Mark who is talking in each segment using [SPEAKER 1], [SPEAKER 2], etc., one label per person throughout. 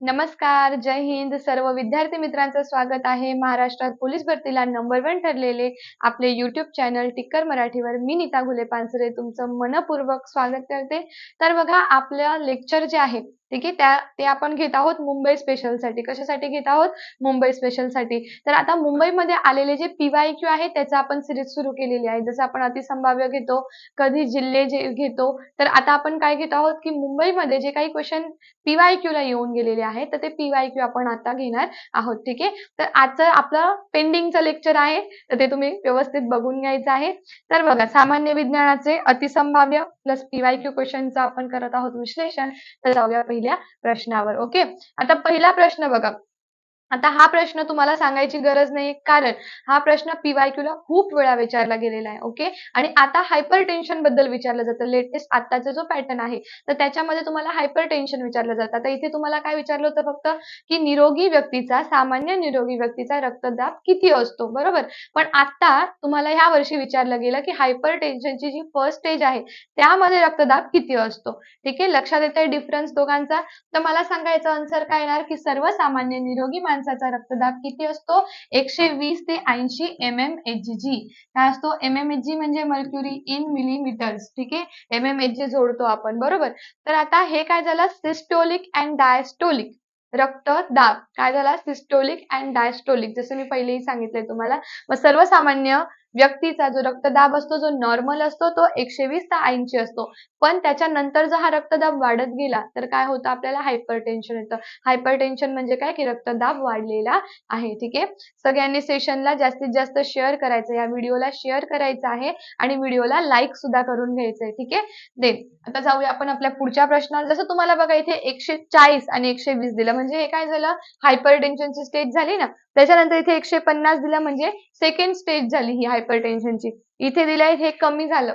[SPEAKER 1] नमस्कार जय हिंद. सर्व विद्यार्थी मित्रांचं स्वागत आहे महाराष्ट्रात पोलीस भरतीला नंबर वन ठरलेले आपले युट्यूब चॅनल टिक्कर मराठीवर. मी नीता घुले पानसरे तुमचं मनपूर्वक स्वागत करते. तर बघा आपलं लेक्चर जे आहे ठीक आहे? त्या ते आपण घेत आहोत मुंबई स्पेशलसाठी कशासाठी घेत आहोत? मुंबई स्पेशलसाठी तर आता मुंबईमध्ये आलेले जे पीवाय क्यू आहे त्याचा आपण सिरीज सुरू केलेली आहे. जसं आपण अतिसंभाव्य घेतो कधी जिल्हे जे घेतो तर आता आपण काय घेत आहोत की मुंबईमध्ये जे काही क्वेश्चन पीवाय क्यूला येऊन गेलेले आहेत तर ते पीवाय क्यू आपण आता घेणार आहोत. ठीक आहे? तर आजचं आपलं पेंडिंगचं लेक्चर आहे. तर ते तुम्ही व्यवस्थित बघून घ्यायचं आहे. तर बघा सामान्य विज्ञानाचे अतिसंभाव्य प्लस पीवाय क्यू क्वेश्चनचं आपण करत आहोत विश्लेषण. तर जाऊया पहिल्या प्रश्नावर. ओके आता पहिला प्रश्न बघा. आता हा प्रश्न तुम्हाला सांगायची गरज नाही कारण हा प्रश्न पीवायक्यू ला खूप वेळा विचारला गेलेला आहे ओके आणि आता हायपर टेन्शनबद्दल विचारलं जातं. लेटेस्ट आताचा जो पॅटर्न आहे तर त्याच्यामध्ये तुम्हाला हायपर टेन्शन विचारलं जातं. आता इथे तुम्हाला काय विचारलं होतं फक्त? की निरोगी व्यक्तीचा सामान्य निरोगी व्यक्तीचा रक्तदाब किती असतो? बरोबर? पण आता तुम्हाला ह्या वर्षी विचारलं गेलं की हायपर टेन्शनची जी फर्स्ट स्टेज आहे त्यामध्ये रक्तदाब किती असतो? ठीक आहे? लक्षात येत डिफरन्स दोघांचा? तर मला सांगायचं आन्सर काय येणार? की सर्वसामान्य निरोगी माणसाचा रक्तदाब किती असतो? एकशे वीस ते ऐंशी एम एम एच जी काय असतो? एम एम एच जी म्हणजे मर्क्युरी इन मिलीमीटर्स ठीक आहे? एम एम एच जी जोडतो आपण बरोबर? तर आता हे काय झालं? सिस्टोलिक अँड डायस्टोलिक रक्तदाब. काय झाला? सिस्टोलिक अँड डायस्टोलिक जसं मी पहिलेही सांगितलंय तुम्हाला. मग सर्वसामान्य व्यक्तीचा जो रक्तदाब असतो जो नॉर्मल असतो तो एकशे वीस ते ऐंशी असतो. पण त्याच्यानंतर जर हा रक्तदाब वाढत गेला तर काय होतं आपल्याला? हायपर टेन्शन येतं. हायपर टेन्शन म्हणजे काय? की रक्तदाब वाढलेला आहे. ठीक आहे? सगळ्यांनी सेशनला जास्तीत जास्त शेअर करायचं. या व्हिडिओला शेअर करायचं आहे आणि व्हिडिओला लाईक सुद्धा करून घ्यायचं आहे. ठीक आहे? देन आता जाऊया आपण आपल्या पुढच्या प्रश्नाला. जसं तुम्हाला बघा इथे एकशे चाळीस आणि एकशे वीस दिलं. म्हणजे हे काय झालं? हायपर टेन्शनची स्टेज झाली ना? त्याच्यानंतर इथे एकशे पन्नास दिलं म्हणजे सेकंड स्टेज झाली ही हायपर टेन्शनची इथे दिलंय हे कमी झालं.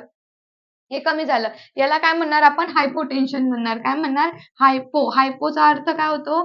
[SPEAKER 1] हे कमी झालं. याला काय म्हणणार आपण? हायपोटेन्शन म्हणणार. काय म्हणणार? हायपो हायपोचा अर्थ काय होतो?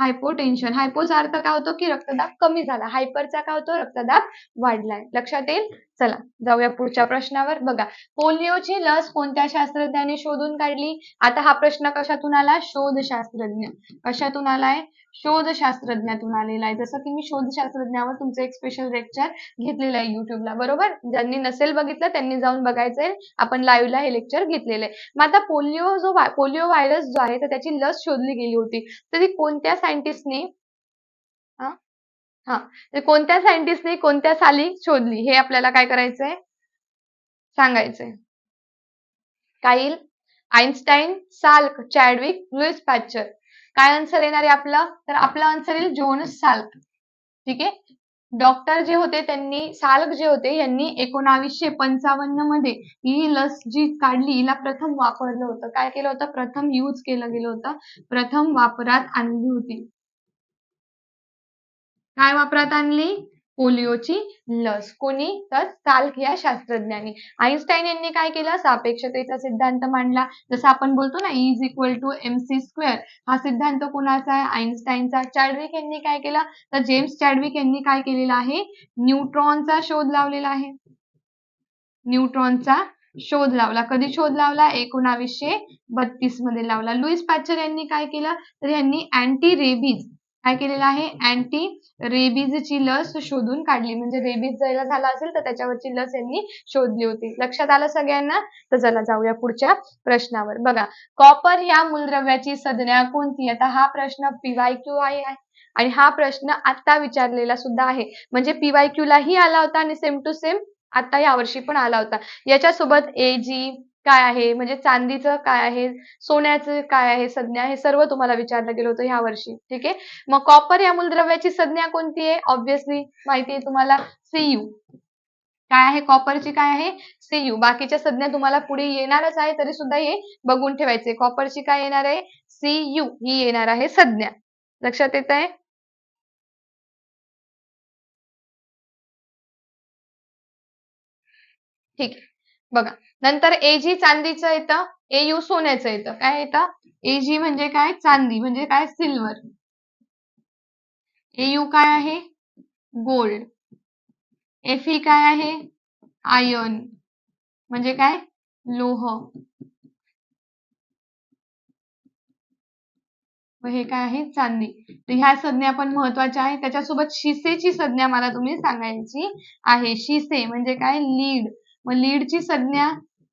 [SPEAKER 1] हायपोटेन्शन हायपोचा अर्थ काय होतो? की रक्तदाब कमी झाला. हायपरचा काय होतो? रक्तदाब वाढलाय. लक्षात येईल? चला जाऊया पुढच्या प्रश्नावर. बघा पोलिओची लस कोणत्या शास्त्रज्ञाने शोधून काढली? आता हा प्रश्न कशातून आला? शोधशास्त्रज्ञ. कशातून आलाय? शोधशास्त्रज्ञातून आलेला आहे. जसं की मी शोधशास्त्रज्ञावर तुमचं एक स्पेशल लेक्चर घेतलेलं आहे युट्यूबला बरोबर? ज्यांनी नसेल बघितलं त्यांनी जाऊन बघायचंय आपण लाईव्हला हे लेक्चर घेतलेलं आहे. मग आता पोलिओ जो पोलिओ व्हायरस जो आहे तर त्याची लस शोधली गेली होती. तर ती कोणत्या सायंटिस्टने हा? हा. कोणत्या सायंटिस्टने कोणत्या साली शोधली? हे आपल्याला काय करायचंय सांगायचंय काईल Einstein Salk Chadwick Lewis patcher काय आन्सर येणार आहे आपलं? तर आपला आन्सर येईल जोनस साल्क. ठीक आहे? डॉक्टर जे होते त्यांनी साल्क जे होते यांनी एकोणावीसशे पंचावन्नमध्ये ही लस जी काढली हिला प्रथम वापरलं होतं. काय केलं होतं? प्रथम यूज केलं गेलं होतं. प्रथम वापरात आणली होती. काय वापरात आणली? पोलिओची लस. कोणी? तर साल्क या शास्त्रज्ञांनी. आईन्स्टाईन यांनी काय केलं? सापेक्षतेचा सिद्धांत मांडला. जसं आपण बोलतो ना is equal to M C square हा सिद्धांत कोणाचा आहे? आईन्स्टाईनचा चॅडविक यांनी काय केला? तर जेम्स चॅडविक यांनी काय केलेला आहे? न्यूट्रॉनचा शोध लावलेला आहे. न्यूट्रॉनचा शोध लावला. कधी शोध लावला? एकोणावीसशे बत्तीसमध्ये लावला. लुईस पॅचर यांनी काय केलं? तर यांनी अँटी रेबीज काय केलेलं आहे? अँटी रेबीजची लस शोधून काढली. म्हणजे रेबीज जायला झाला असेल तर त्याच्यावरची लस यांनी शोधली होती. लक्षात आलं सगळ्यांना? तर चला जाऊया पुढच्या प्रश्नावर. बघा कॉपर या मूलद्रव्याची संज्ञा कोणती? आता हा प्रश्न पीवाय क्यू आहे. आणि हा प्रश्न आता विचारलेला सुद्धा आहे. म्हणजे पीवाय क्यू लाही आला होता आणि सेम टू सेम आता यावर्षी पण आला होता. याच्यासोबत ए जी काय आहे? म्हणजे चांदीचं काय आहे? सोन्याचं काय आहे? संज्ञा हे सर्व तुम्हाला विचारलं गेलं होतं ह्या वर्षी ठीक आहे? मग कॉपर या मूलद्रव्याची संज्ञा कोणती आहे? ऑब्विसली माहिती आहे तुम्हाला सीयू काय आहे? कॉपरची काय आहे? सीयू बाकीच्या संज्ञा तुम्हाला पुढे येणारच आहे तरी सुद्धा हे बघून ठेवायचे. कॉपरची काय येणार आहे? सीयू ही येणार आहे संज्ञा. लक्षात येत आहे? ठीक. आहे बघा. नंतर एजी चांदीचं येतं एयू सोन्याचं येतं. काय येतं? एजी म्हणजे काय? चांदी. म्हणजे काय? सिल्वर. एयू काय आहे? गोल्ड. एफई काय आहे? आयर्न. म्हणजे काय? लोह. व हे काय आहे? चांदी. तर ह्या संज्ञा पण महत्त्वाच्या आहेत. त्याच्यासोबत शिसेची संज्ञा मला तुम्ही सांगायची आहे. शिसे म्हणजे काय? लीड. मग लीडची संज्ञा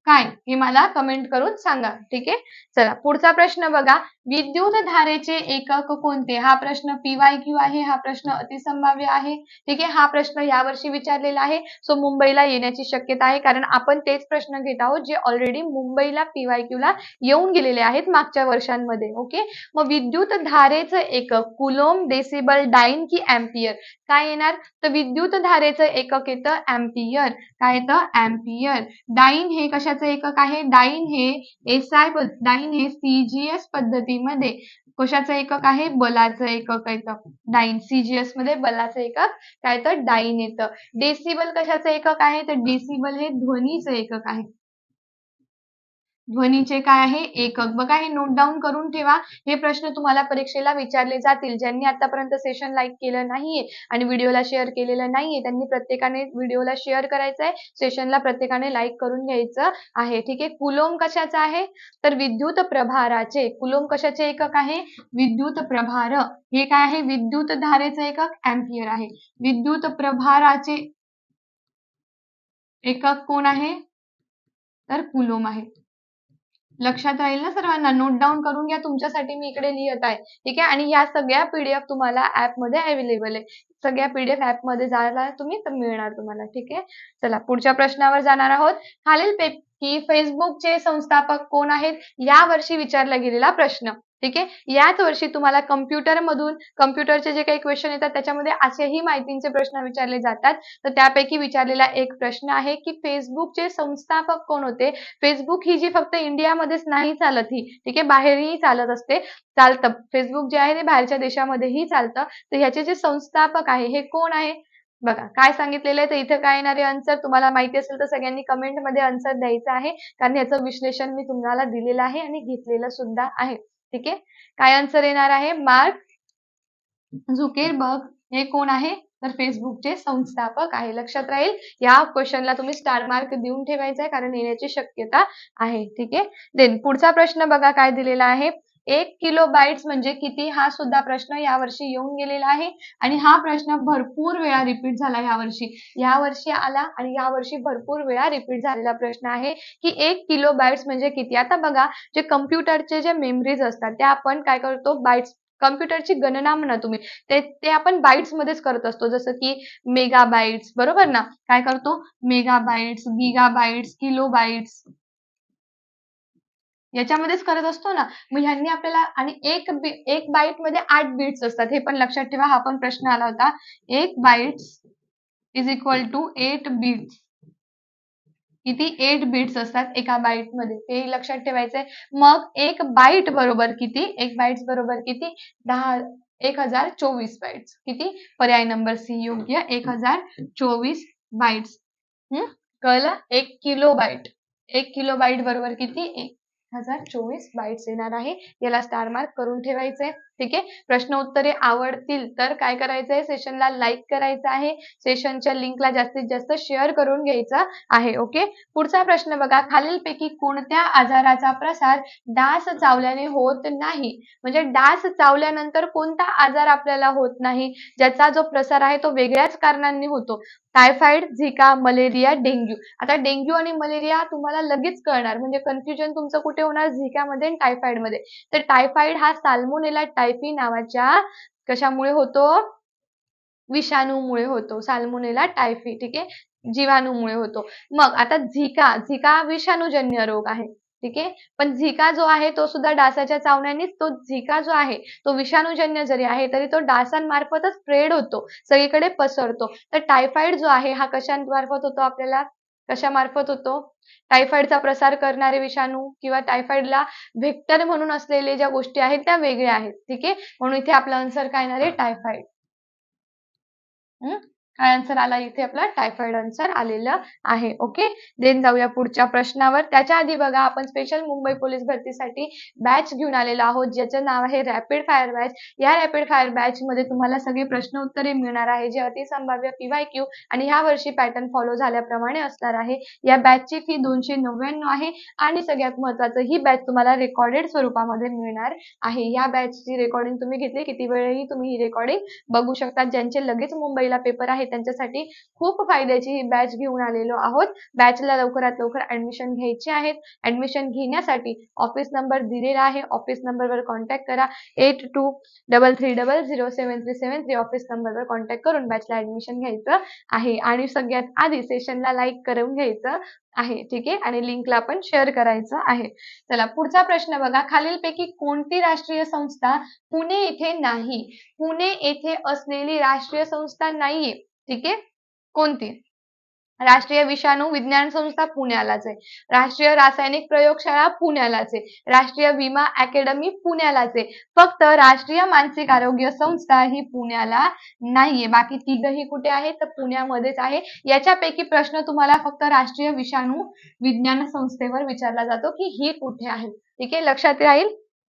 [SPEAKER 1] काय हे मला कमेंट करून सांगा. ठीक आहे? चला पुढचा प्रश्न बघा. विद्युत धारेचे एकक कोणते? हा प्रश्न पीवाय क्यू आहे हा प्रश्न अतिसंभाव्य आहे. ठीक आहे हा प्रश्न यावर्षी विचारलेला आहे. सो मुंबईला येण्याची शक्यता आहे कारण आपण तेच प्रश्न घेत आहोत जे ऑलरेडी मुंबईला पीवाय क्यू ला येऊन गेलेले आहेत मागच्या वर्षांमध्ये. ओके मग विद्युत धारेचं एकक कुलोम डेसिबल डाईन की अँपियर काय येणार? तर विद्युत धारेचं एकक येतं अँपियर काय येतं? अँपियर डाईन हे कशाचं एकक आहे? डाईन हे एस आय डाईन हे सीजीएस मध्ये कशाचं एकक आहे बलाचं एकक येतं डाईन सीजीएसमध्ये बलाचं एकक काय तर डाईन येतं. डेसिबल कशाचं एकक आहे? तर डेसिबल हे ध्वनीचं एकक आहे. ध्वनीचे काय आहे? एकक. बघा हे नोट डाऊन करून ठेवा. हे प्रश्न तुम्हाला परीक्षेला विचारले जातील. ज्यांनी आतापर्यंत सेशन लाईक केलं नाहीये आणि व्हिडिओला शेअर केलेलं नाहीये त्यांनी प्रत्येकाने व्हिडिओला शेअर करायचं आहे सेशनला प्रत्येकाने लाईक करून घ्यायचं आहे. ठीक आहे? कुलोम कशाचा आहे? तर विद्युत प्रभाराचे. कुलोम कशाचे एकक आहे? विद्युत प्रभार. हे काय आहे? विद्युत धारेचं एकक. अँपियर आहे. विद्युत प्रभाराचे एकक कोण आहे? तर कुलोम आहे. लक्षात राहील ना सर्वांना? नोट डाऊन करून घ्या तुमच्यासाठी मी इकडे लिहित आहे. ठीक आहे? आणि या सगळ्या पीडीएफ तुम्हाला ऍपमध्ये अवेलेबल आहे. सगळ्या पीडीएफ ऍपमध्ये जायला तुम्ही तर मिळणार तुम्हाला. ठीक आहे? चला पुढच्या प्रश्नावर जाणार आहोत. खालील पैकी फेसबुकचे संस्थापक कोण आहेत? या वर्षी विचारला गेलेला प्रश्न. ठीक आहे? याच वर्षी तुम्हाला कम्प्युटर मधून कम्प्युटरचे जे काही क्वेश्चन येतात त्याच्यामध्ये असेही माहितीचे प्रश्न विचारले जातात. तर त्यापैकी विचारलेला एक प्रश्न आहे की फेसबुकचे संस्थापक कोण होते? फेसबुक ही जी फक्त इंडियामध्येच नाही चालत ही ठीक आहे? बाहेरही चालत असते. चालतं. फेसबुक जे आहे ते बाहेरच्या देशामध्येही चालतं. तर ह्याचे जे संस्थापक आहे हे कोण आहे? बघा काय सांगितलेलं आहे? तर इथं काय येणारे आन्सर तुम्हाला माहिती असेल तर सगळ्यांनी कमेंटमध्ये आन्सर द्यायचं आहे. कारण याचं विश्लेषण मी तुम्हाला दिलेलं आहे आणि घेतलेलं सुद्धा आहे. ठीक आहे? काय आन्सर येणार आहे? मार्क झुकेरबर्ग हे कोण आहे? तर फेसबुकचे संस्थापक आहे. लक्षात राहील या क्वेश्चनला तुम्ही स्टार मार्क देऊन ठेवायचा आहे कारण येण्याची शक्यता आहे. ठीक आहे? देन पुढचा प्रश्न बघा काय दिलेला आहे. एक किलो बाईट्स म्हणजे किती हा सुद्धा प्रश्न यावर्षी येऊन गेलेला आहे. आणि हा प्रश्न भरपूर वेळा रिपीट झाला यावर्षी. यावर्षी आला आणि यावर्षी भरपूर वेळा रिपीट झालेला प्रश्न आहे की एक किलो बाईट्स म्हणजे किती? आता बघा जे कम्प्युटरचे जे मेमरीज असतात त्या आपण काय करतो? बाईट्स कम्प्युटरची गणना म्हणा तुम्ही ते ते आपण बाईट्स मध्येच करत असतो. जसं की मेगा बाईट्स बरोबर ना? काय करतो? Mega bytes giga bytes kilo bytes याच्यामध्येच करत असतो ना मग ह्यांनी आपल्याला आणि एक एक बाईटमध्ये आठ बीट्स असतात. हे पण लक्षात ठेवा हा पण प्रश्न आला होता. एक bytes is equal to eight bits किती एट बीट्स असतात एका बाईटमध्ये? ते लक्षात ठेवायचंय. मग एक बाईट बरोबर किती? एक बाईट्स बरोबर किती? दहा एक हजार चोवीस बाईट्स किती? पर्याय नंबर सी योग्य. एक हजार चोवीस बाईट्स हम्म कळलं? एक किलो बाईट एक किलो बाईट बरोबर किती? एक हजार चोवीस बाईट्स येणार आहे. याला स्टार मार्क करून ठेवायचंय. ठीक आहे? प्रश्न उत्तरे आवडतील तर काय करायचंय? सेशनला लाईक करायचं आहे. सेशनच्या लिंकला जास्तीत जास्त शेअर करून घ्यायचा आहे. ओके पुढचा प्रश्न बघा. खालीलपैकी कोणत्या आजाराचा प्रसार डास चावल्याने होत नाही? म्हणजे डास चावल्यानंतर कोणता आजार आपल्याला होत नाही? ज्याचा जो प्रसार आहे तो वेगळ्याच कारणांनी होतो. टायफॉइड झिका मलेरिया डेंग्यू आता डेंग्यू आणि मलेरिया तुम्हाला लगेच कळणार. म्हणजे कन्फ्युजन तुमचं कुठे होणार झिकामध्ये आणि टायफॉइडमध्ये तर टायफॉइड हा साल्मोनेला टायफी नावाच्या कशामुळे होतो? विषाणूमुळे होतो. साल्मोनेला टायफी ठीक आहे? जीवाणूमुळे होतो. मग आता झिका झिका विषाणूजन्य रोग आहे ठीक आहे? पण झिका जो आहे तो सुद्धा डासाच्या चावण्यानेच तो झिका जो आहे तो विषाणूजन्य जरी आहे तरी तो डासांमार्फतच स्प्रेड होतो सगळीकडे पसरतो. तर टायफॉइड जो आहे हा कशामार्फत होतो आपल्याला? कशामार्फत होतो? टायफॉइडचा प्रसार करणारे विषाणू किंवा टायफॉइडला व्हेक्टर म्हणून असलेले ज्या गोष्टी आहेत त्या वेगळ्या आहेत. ठीक आहे? म्हणून इथे आपला आन्सर काय येणार आहे? टायफॉइड काय आन्सर आला? इथे आपला टायफॉइड आन्सर आलेलं आहे. ओके देन जाऊया पुढच्या प्रश्नावर. त्याच्या आधी बघा आपण स्पेशल मुंबई पोलीस भरतीसाठी बॅच घेऊन आलेलो आहोत. ज्याचं नाव आहे रॅपिड फायर बॅच या रॅपिड फायर बॅच मध्ये तुम्हाला सगळी प्रश्न उत्तरे मिळणार आहे जे अतिसंभाव्य पीवाय क्यू आणि ह्या वर्षी पॅटर्न फॉलो झाल्याप्रमाणे असणार आहे. या बॅचची फी दोनशे नव्याण्णव आहे आणि सगळ्यात महत्वाचं ही बॅच तुम्हाला रेकॉर्डेड स्वरूपामध्ये मिळणार आहे. या बॅचची रेकॉर्डिंग तुम्ही घेतली. किती वेळही तुम्ही ही रेकॉर्डिंग बघू शकता. ज्यांचे लगेच मुंबईला पेपर आहे त्यांच्यासाठी खूप फायद्याची ही बॅच घेऊन आलेलो आहोत. बॅचला लवकरात लवकर ऍडमिशन घ्यायची आहेत ऍडमिशन घेण्यासाठी ऑफिस नंबर दिलेला आहे. ऑफिस नंबरवर कॉन्टॅक्ट करा. Eight two double three double zero seven three seven three office नंबरवर कॉन्टॅक्ट करून बॅचला ऍडमिशन घ्यायचं आहे. आणि सगळ्यात आधी सेशनला लाईक करून घ्यायचं आहे. ठीक आहे? आणि लिंकला पण शेअर करायचं आहे. चला पुढचा प्रश्न बघा. खालीलपैकी कोणती राष्ट्रीय संस्था पुणे येथे नाही? पुणे येथे असलेली राष्ट्रीय संस्था नाहीये. ठीक आहे? कोणती? राष्ट्रीय विषाणू विज्ञान संस्था पुण्यालाच आहे. राष्ट्रीय रासायनिक प्रयोगशाळा पुण्यालाच आहे. राष्ट्रीय विमा अकॅडमी पुण्यालाच आहे. फक्त राष्ट्रीय मानसिक आरोग्य संस्था ही पुण्याला नाहीये. बाकी तिघही कुठे आहे तर पुण्यामध्येच आहे. याच्यापैकी प्रश्न तुम्हाला फक्त राष्ट्रीय विषाणू विज्ञान संस्थेवर विचारला जातो की ही कुठे आहे? ठीक आहे? लक्षात राहील?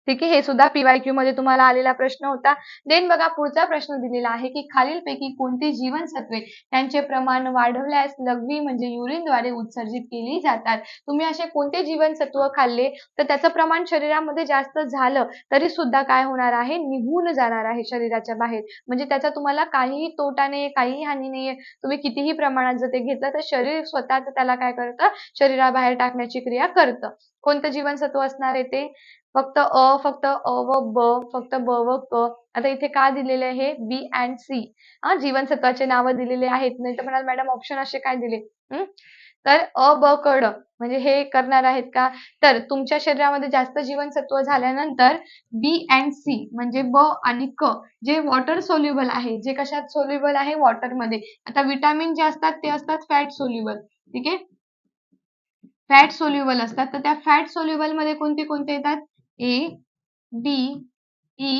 [SPEAKER 1] ठीक आहे? हे सुद्धा पीवायक्यू मध्ये तुम्हाला आलेला प्रश्न होता. देन बघा पुढचा प्रश्न दिलेला आहे की खालीलपैकी कोणती जीवनसत्वे त्यांचे प्रमाण वाढवल्यास लघवी म्हणजे युरिनद्वारे उत्सर्जित केली जातात? तुम्ही असे कोणते जीवनसत्व खाल्ले? तर त्याचं प्रमाण शरीरामध्ये जास्त झालं तरी सुद्धा काय होणार आहे? निघून जाणार आहे शरीराच्या बाहेर. म्हणजे त्याचा तुम्हाला काहीही तोटा नाही काहीही हानी नाहीये. तुम्ही कितीही प्रमाणात जर ते घेतलं तर शरीर स्वतःच त्याला काय करतं? शरीराबाहेर टाकण्याची क्रिया करतं. कोणतं जीवनसत्व असणार आहे ते? फक्त अ फक्त अ व ब फक्त ब व क. आता इथे का दिलेले आहे? B and C. हा जीवनसत्वाचे नावं दिलेले आहेत. नाही तर म्हणाल मॅडम ऑप्शन असे काय दिले? तर अ ब कड म्हणजे हे करणार आहेत का? तर तुमच्या शरीरामध्ये जास्त जीवनसत्व झाल्यानंतर बी अँड सी म्हणजे ब आणि क जे वॉटर सोल्युबल आहे. जे कशात सोल्युबल आहे? वॉटरमध्ये आता विटामिन जे असतात ते असतात फॅट सोल्युबल ठीक आहे? फॅट सोल्युबल असतात. तर त्या फॅट सोल्युबलमध्ये कोणते कोणते येतात? ए डी ई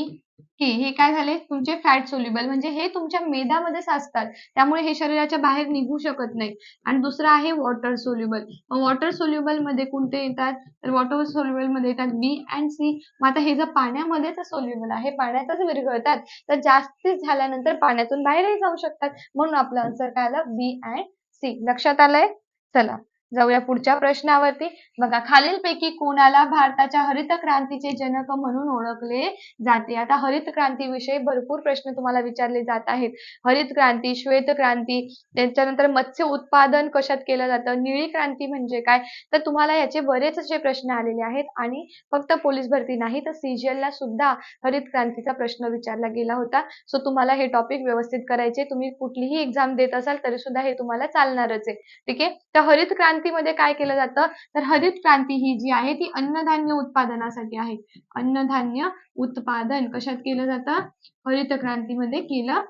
[SPEAKER 1] के हे काय झाले? तुमचे फॅट सोल्युबल म्हणजे हे तुमच्या मेदामध्ये साचतात. त्यामुळे हे शरीराच्या बाहेर निघू शकत नाही. आणि दुसरं आहे वॉटर सोल्युबल वॉटर सोल्युबलमध्ये कोणते येतात? तर वॉटर सोल्युबलमध्ये येतात बी अँड सी मग आता हे जर पाण्यामध्येच सोल्युबल आहे पाण्यातच विरघळतात तर जास्तीत झाल्यानंतर पाण्यातून बाहेरही जाऊ शकतात. म्हणून आपलं आन्सर काय आलं? बी अँड सी लक्षात आलंय? चला. जाऊया पुढच्या प्रश्नावरती. बघा खालीलपैकी कोणाला भारताच्या हरित क्रांतीचे जनक म्हणून ओळखले जाते? आता हरित क्रांतीविषयी भरपूर प्रश्न तुम्हाला विचारले जात आहेत. हरित क्रांती श्वेत क्रांती त्याच्यानंतर मत्स्य उत्पादन कशात केलं जातं? निळी क्रांती म्हणजे काय? तर तुम्हाला याचे बरेच असे प्रश्न आलेले आहेत आणि फक्त पोलीस भरती नाही तर सीजीएल ला सुद्धा हरित क्रांतीचा प्रश्न विचारला गेला होता. सो तुम्हाला हे टॉपिक व्यवस्थित करायचे. तुम्ही कुठलीही एक्झाम देत असाल तरी सुद्धा हे तुम्हाला चालणारच आहे. ठीक आहे? तर हरित क्रांती क्रांतीमध्ये काय केलं जातं? तर हरित क्रांती ही जी आहे ती अन्नधान्य उत्पादनासाठी आहे. अन्नधान्य उत्पादन कशात केलं जातं? हरित क्रांतीमध्ये केलं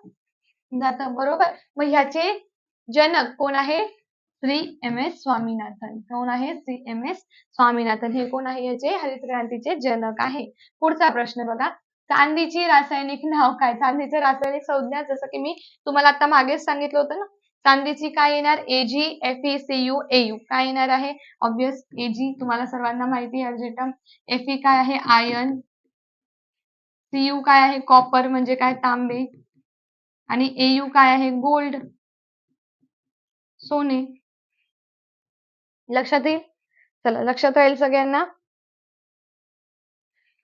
[SPEAKER 1] जातं. बरोबर? मग ह्याचे जनक कोण आहे? Shri M S Swaminathan. कोण आहे? Shri M S Swaminathan. हे कोण आहे? याचे हरित क्रांतीचे जनक आहे. पुढचा प्रश्न बघा. चांदीची रासायनिक नाव काय? चांदीचं रासायनिक संज्ञा जसं की मी तुम्हाला आता मागेच सांगितलं होतं ना? चांदीची काय येणार? AG F E C U AU काय येणार आहे? ऑब्विस एजी तुम्हाला सर्वांना माहिती आहे अर्जेटम एफ ई काय आहे? आयर्न सीयू काय आहे? कॉपर म्हणजे काय? तांबे. आणि एयू काय आहे? गोल्ड सोने. लक्षात येईल? चला लक्षात राहील सगळ्यांना?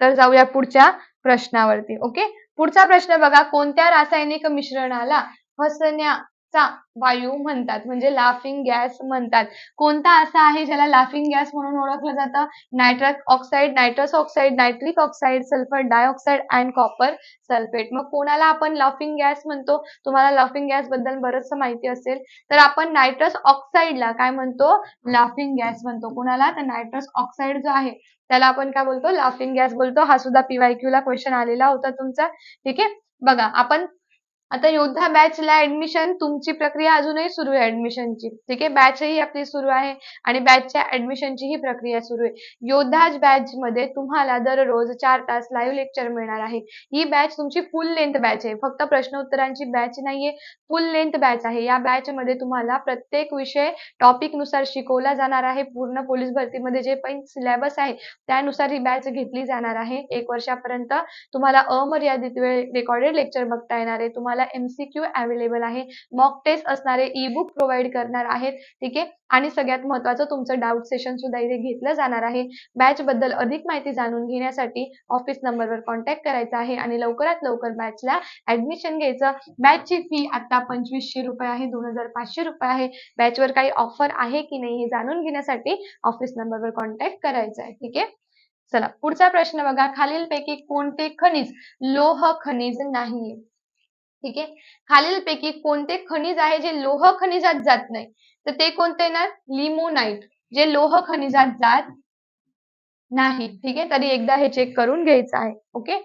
[SPEAKER 1] तर जाऊया पुढच्या प्रश्नावरती ओके? पुढचा प्रश्न बघा कोणत्या रासायनिक मिश्रणाला फसण्या चा वायू म्हणतात म्हणजे लाफिंग गॅस म्हणतात. कोणता असा आहे ज्याला लाफिंग गॅस म्हणून ओळखलं जातं? Nitrous oxide nitrous oxide nitric oxide sulphur dioxide and copper sulphate मग कोणाला आपण लाफिंग गॅस म्हणतो? तुम्हाला लाफिंग गॅसबद्दल बरंचसं माहिती असेल. तर आपण नायट्रस ऑक्साईडला काय म्हणतो? लाफिंग गॅस म्हणतो. कोणाला? तर नायट्रस ऑक्साईड जो आहे त्याला आपण काय बोलतो? लाफिंग गॅस बोलतो. हा सुद्धा पीवायक्यू ला क्वेश्चन आलेला होता तुमचा. ठीक आहे? बघा आपण आता योद्धा बॅचला ऍडमिशन तुमची प्रक्रिया अजूनही सुरू आहे ऍडमिशनची ठीक आहे? बॅचही आपली सुरू आहे आणि बॅचच्या ऍडमिशनची ही प्रक्रिया सुरू आहे. योद्धा बॅच मध्ये तुम्हाला दररोज चार तास लाईव्ह लेक्चर मिळणार आहे. ही बॅच तुमची फुल लेंथ बॅच आहे. फक्त प्रश्न उत्तरांची बॅच नाहीये. फुल लेंथ बॅच आहे. या बॅच मध्ये तुम्हाला प्रत्येक विषय टॉपिकनुसार शिकवला जाणार आहे. पूर्ण पोलीस भरतीमध्ये जे पण सिलेबस आहे त्यानुसार ही बॅच घेतली जाणार आहे. एक वर्षापर्यंत तुम्हाला अमर्यादित वेळ रेकॉर्डेड लेक्चर बघता येणार आहे. तुम्हाला एमसीक्यू अवेलेबल आहे. मॉक टेस्ट असणारे ई बुक प्रोव्हाइड करणार आहेत. ठीक आहे? आणि सगळ्यात महत्वाचं तुमचं डाऊट सेशन सुद्धा इथे घेतलं जाणार आहे. बॅच बद्दल अधिक माहिती जाणून घेण्यासाठी ऑफिस नंबरवर कॉन्टॅक्ट करायचा आहे. आणि लवकरात लवकर बॅचला ऍडमिशन घ्यायचं. बॅचची फी आता पंचवीसशे रुपये आहे दोन हजार पाचशे रुपये आहे. बॅचवर काही ऑफर आहे की नाही हे जाणून घेण्यासाठी ऑफिस नंबरवर कॉन्टॅक्ट करायचा आहे. ठीक आहे? चला पुढचा प्रश्न बघा. खालीलपैकी कोणते खनिज? लोह खनिज नाही ठीक आहे? खालीलपैकी कोणते खनिज आहे जे लोह खनिजात जात नाही? तर ते कोणते येणार? लिमोनाईट जे लोह खनिजात जात नाही. ठीक आहे? तरी एकदा हे चेक करून घ्यायचं आहे. ओके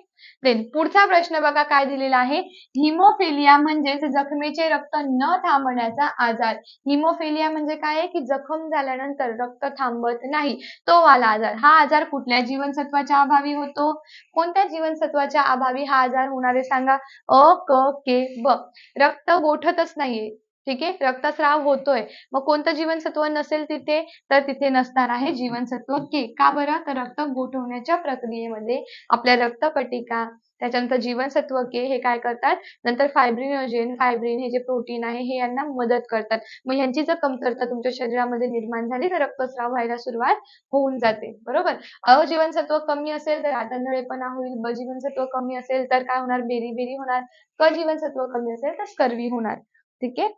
[SPEAKER 1] देन पुढचा प्रश्न बघा काय दिलेला आहे? हिमोफिलिया म्हणजेच जखमेचे रक्त न थांबण्याचा आजार. हिमोफिलिया म्हणजे काय आहे? की जखम झाल्यानंतर रक्त थांबत नाही. तो वाला आजार. हा आजार कुठल्या जीवनसत्वाच्या अभावी होतो? कोणत्या जीवनसत्वाच्या अभावी हा आजार होणार आहे? सांगा. अ क के ब. रक्त गोठतच नाहीये. ठीक आहे? रक्तस्राव होतोय. मग कोणतं जीवनसत्व नसेल तिथे तर तिथे नसणार आहे जीवनसत्व के. का बरं? तर रक्त गोठवण्याच्या प्रक्रियेमध्ये आपल्या रक्तपटिका त्याच्यानंतर जीवनसत्व के हे काय करतात? नंतर फायब्रिनोजेन फायब्रिन हे जे प्रोटीन आहे हे यांना मदत करतात. मग यांची जर कमतरता तुमच्या शरीरामध्ये निर्माण झाली तर रक्तस्राव व्हायला सुरुवात होऊन जाते. बरोबर? अ जीवनसत्व कमी असेल तर आतंधळेपणा होईल. ब जीवनसत्व कमी असेल तर काय होणार? बेरी बेरी होणार. क जीवनसत्व कमी असेल तर स्कर्वी होणार. ठीक आहे?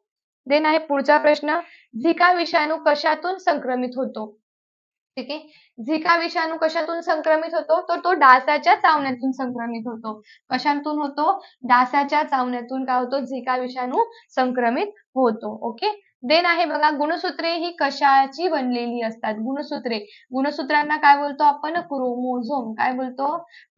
[SPEAKER 1] देन आहे पुढचा प्रश्न झिका विषाणू कशातून संक्रमित होतो? ठीक आहे? झिका विषाणू कशातून संक्रमित होतो? तर तो डासाच्या चावण्यातून संक्रमित होतो. कशातून होतो? डासाच्या चावण्यातून काय होतो? झिका विषाणू संक्रमित होतो. ओके? देन आहे बघा गुणसूत्रे ही कशाची बनलेली असतात? गुणसूत्रे. गुणसूत्रांना काय बोलतो आपण? क्रोमोझोम. काय बोलतो?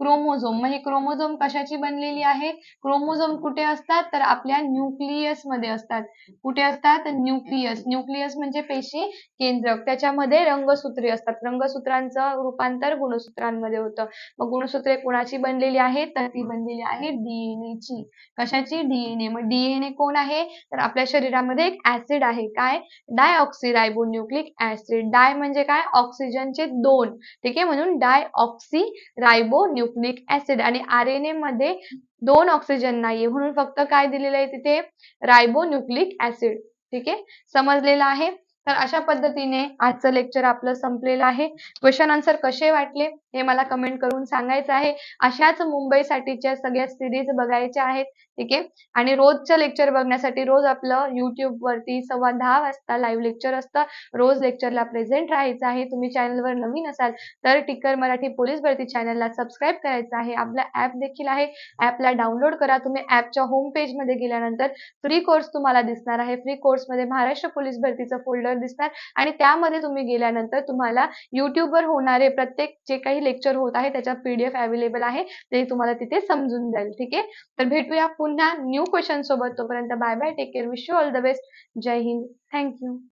[SPEAKER 1] क्रोमोझोम. मग हे क्रोमोझोम कशाची बनलेली आहे? क्रोमोझोम कुठे असतात? तर आपल्या न्यूक्लियसमध्ये असतात. कुठे असतात? न्यूक्लियस. न्यूक्लियस म्हणजे पेशी केंद्रक. त्याच्यामध्ये रंगसूत्रे असतात. रंगसूत्रांचं रूपांतर गुणसूत्रांमध्ये होतं. मग गुणसूत्रे कोणाची बनलेली आहेत? तर ती बनलेली आहे डीएनए ची. कशाची? डीएनए मग डीएनए कोण आहे? तर आपल्या शरीरामध्ये एक ऍसिड आहे काय? डायऑक्सी न्यूक्लिक ऍसिड डाय म्हणजे काय? ऑक्सिजनचे दोन. ठीक आहे? म्हणून डायऑक्सी रायबोन्यूक्लिक ऍसिड आणि आर एन ए मध्ये दोन ऑक्सिजन नाहीये. म्हणून फक्त काय दिलेलं आहे तिथे? रायबोन्यूक्लिक ऍसिड ठीक आहे? समजलेलं आहे? तर अशा पद्धतीने आजचं लेक्चर आपलं संपलेलं आहे. क्वेश्चन आन्सर कसे वाटले? हे मला कमेंट करून सांगायचं आहे. अशाच मुंबईसाठीच्या सगळ्या सिरीज बघायच्या आहेत. ठीक आहे? आणि रोजचं लेक्चर बघण्यासाठी रोज आपलं युट्यूब वरती सव्वा दहा वाजता लाईव्ह लेक्चर असतं. रोज लेक्चरला प्रेझेंट राहायचं आहे. तुम्ही चॅनलवर नवीन असाल तर टिकर मराठी पोलीस भरती चॅनलला सबस्क्राईब करायचं आहे. आपला ऍप देखील आहे. ऍपला डाउनलोड करा. तुम्ही ऍपच्या होम पेजमध्ये गेल्यानंतर फ्री कोर्स तुम्हाला दिसणार आहे. फ्री कोर्समध्ये महाराष्ट्र पोलीस भरतीचं फोल्डर दिसणार. आणि त्यामध्ये तुम्ही गेल्यानंतर तुम्हाला युट्यूबवर होणारे प्रत्येक जे काही लेक्चर होत आहे त्याचा पीडीएफ अवेलेबल आहे ते तुम्हाला तिथे समजून जाईल ठीक आहे? तर भेटूया पुन्हा न्यू क्वेश्चन सोबत. तोपर्यंत bye bye take care wish you all the best Jai Hind. Thank you